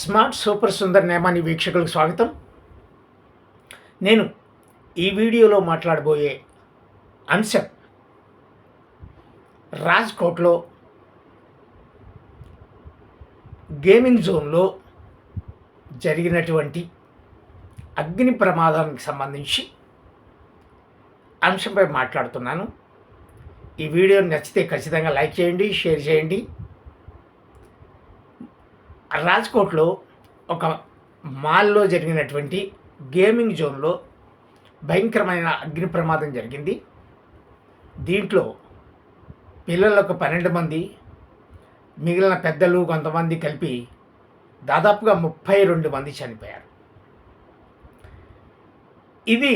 Smart super Sundar Nemani వీక్షకులకు స్వాగతం. నేను ఈ వీడియోలో మాట్లాడబోయే అంశం రాజ్కోట్లో గేమింగ్ జోన్లో జరిగినటువంటి అగ్ని ప్రమాదానికి సంబంధించి అంశంపై మాట్లాడుతున్నాను. ఈ వీడియో నచ్చితే ఖచ్చితంగా లైక్ చేయండి షేర్ చేయండి. రాజ్కోట్లో ఒక మాల్లో జరిగినటువంటి గేమింగ్ జోన్లో భయంకరమైన అగ్ని ప్రమాదం జరిగింది. దీంట్లో పిల్లలకు పన్నెండు మంది మిగిలిన పెద్దలు కొంతమంది కలిపి దాదాపుగా ముప్పై రెండు మంది చనిపోయారు. ఇది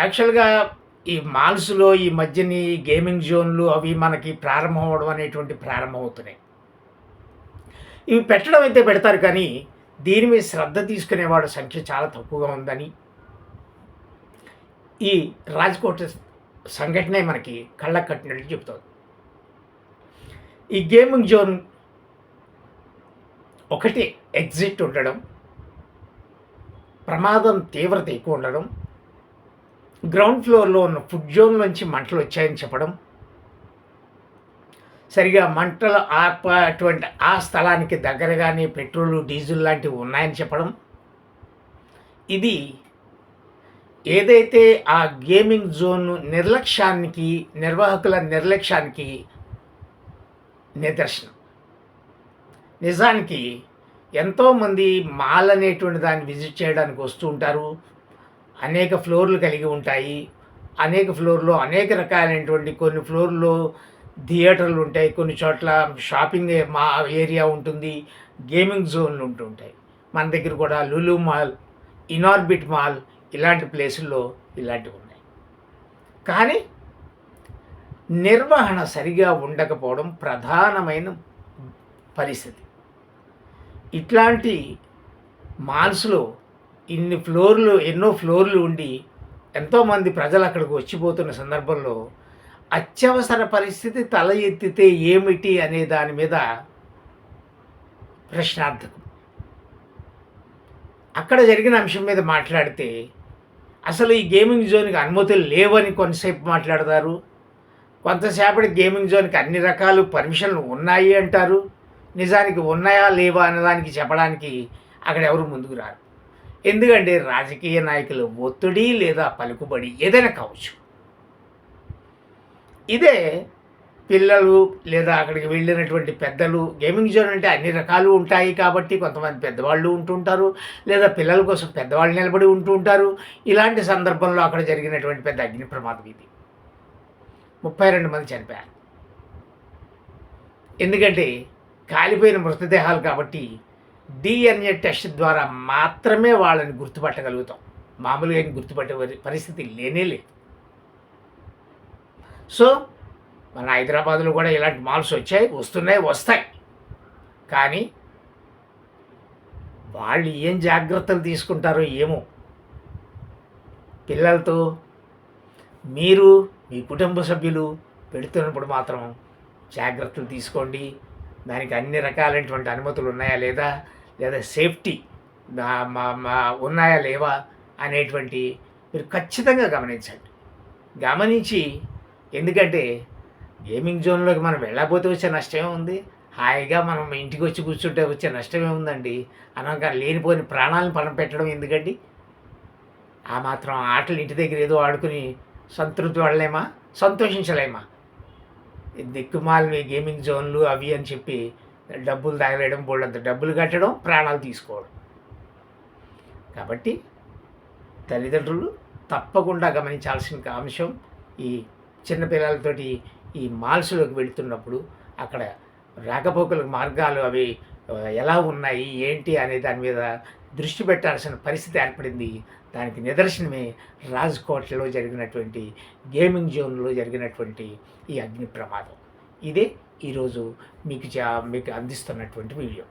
యాక్చువల్గా ఈ మాల్స్లో ఈ మధ్యని గేమింగ్ జోన్లు అవి మనకి ప్రారంభం అవడం అనేటువంటి ప్రారంభమవుతున్నాయి ఇవి పెట్టడం అయితే పెడతారు కానీ దీని మీద శ్రద్ధ తీసుకునేవాడు సంఖ్య చాలా తక్కువగా ఉందని. ఈ రాజ్కోట్ సంఘటనే మనకి కళ్ళకు కట్టినట్టు చెప్తుంది ఈ గేమింగ్ జోన్ ఒకటి ఎగ్జిట్ ఉండడం ప్రమాదం తీవ్రత ఎక్కువ ఉండడం గ్రౌండ్ ఫ్లోర్లో ఉన్న ఫుడ్ జోన్ నుంచి మంటలు వచ్చాయని చెప్పడం సరిగా మంటలు ఆపటువంటి ఆ స్థలానికి దగ్గరగానే పెట్రోలు డీజిల్ లాంటివి ఉన్నాయని చెప్పడం. ఇది ఏదైతే ఆ గేమింగ్ జోన్ నిర్లక్ష్యానికి నిర్వాహకుల నిర్లక్ష్యానికి నిదర్శనం. నిజానికి ఎంతోమంది మాల్ అనేటువంటి దాన్ని విజిట్ చేయడానికి వస్తూ ఉంటారు. అనేక ఫ్లోర్లు కలిగి ఉంటాయి. అనేక ఫ్లోర్లో అనేక రకాలైనటువంటి కొన్ని ఫ్లోర్లో థియేటర్లు ఉంటాయి కొన్ని చోట్ల షాపింగ్ మా ఏరియా ఉంటుంది గేమింగ్ జోన్లు ఉంటుంటాయి మన దగ్గర కూడా లులు మాల్ ఇనార్బిట్ మాల్ ఇలాంటి ప్లేసుల్లో ఇలాంటివి ఉన్నాయి. కానీ నిర్వహణ సరిగా ఉండకపోవడం ప్రధానమైన పరిస్థితి. ఇట్లాంటి మాల్స్లో ఇన్ని ఫ్లోర్లు ఎన్నో ఫ్లోర్లు ఉండి ఎంతోమంది ప్రజలు అక్కడికి వచ్చిపోతున్న సందర్భంలో అత్యవసర పరిస్థితి తల ఎత్తితే ఏమిటి అనే దాని మీద ప్రశ్నార్థకం. అక్కడ జరిగిన అంశం మీద మాట్లాడితే అసలు ఈ గేమింగ్ జోన్కి అనుమతులు లేవని కొంతసేపు మాట్లాడతారు. కొంతసేపటి గేమింగ్ జోన్కి అన్ని రకాలు పర్మిషన్లు ఉన్నాయి అంటారు. నిజానికి ఉన్నాయా లేవా అన్నదానికి చెప్పడానికి అక్కడ ఎవరు ముందుకు రారు. ఎందుకంటే రాజకీయ నాయకులు ఒత్తిడి లేదా పలుకుబడి ఏదైనా కావచ్చు. ఇదే పిల్లలు లేదా అక్కడికి వెళ్ళినటువంటి పెద్దలు గేమింగ్ జోన్ అంటే అన్ని రకాలు ఉంటాయి కాబట్టి కొంతమంది పెద్దవాళ్ళు ఉంటుంటారు లేదా పిల్లల కోసం పెద్దవాళ్ళు నిలబడి ఉంటూ ఉంటారు ఇలాంటి సందర్భంలో అక్కడ జరిగినటువంటి పెద్ద అగ్ని ప్రమాదం ఇది. ముప్పై రెండు మంది చనిపోయారు. ఎందుకంటే కాలిపోయిన మృతదేహాలు కాబట్టి డిఎన్ఏ టెస్ట్ ద్వారా మాత్రమే వాళ్ళని గుర్తుపట్టగలుగుతాం. మామూలుగా గుర్తుపట్టే పరిస్థితి లేనే లేదు. సో మన హైదరాబాద్లో కూడా ఇలాంటి మాల్స్ వచ్చాయి వస్తున్నాయి వస్తాయి. కానీ వాళ్ళు ఏం జాగ్రత్తలు తీసుకుంటారో ఏమో. పిల్లలతో మీరు మీ కుటుంబ సభ్యులు పెడుతున్నప్పుడు మాత్రం జాగ్రత్తలు తీసుకోండి. దానికి అన్ని రకాలైనటువంటి అనుమతులు ఉన్నాయా లేదా? లేదా సేఫ్టీ ఉన్నాయా లేవా? అనేటువంటి మీరు ఖచ్చితంగా గమనించండి. గమనించి ఎందుకంటే గేమింగ్ జోన్లోకి మనం వెళ్ళకపోతే వచ్చే నష్టమే ఉంది. హాయిగా మనం ఇంటికి వచ్చి కూర్చుంటే వచ్చే నష్టమే ఉందండి. అనగా లేనిపోని ప్రాణాలను పణం పెట్టడం ఎందుకండి? ఆ మాత్రం ఆటలు ఇంటి దగ్గర ఏదో ఆడుకుని సంతృప్తి పడలేమా సంతోషించలేమా? ఈ గేమింగ్ జోన్లు అవి అని చెప్పి డబ్బులు తగలేయడం బోళ్ళంత డబ్బులు కట్టడం ప్రాణాలు తీసుకోవడం. కాబట్టి తల్లిదండ్రులు తప్పకుండా గమనించాల్సిన అంశం ఈ చిన్నపిల్లలతోటి ఈ మాల్స్లోకి వెళుతున్నప్పుడు అక్కడ రాకపోకల మార్గాలు అవి ఎలా ఉన్నాయి ఏంటి అనే దాని మీద దృష్టి పెట్టాల్సిన పరిస్థితి ఏర్పడింది. దానికి నిదర్శనమే రాజ్కోట్లో జరిగినటువంటి గేమింగ్ జోన్లో జరిగినటువంటి ఈ అగ్ని ప్రమాదం. ఇదే ఈరోజు మీకు చా మీకు అందిస్తున్నటువంటి వీడియో.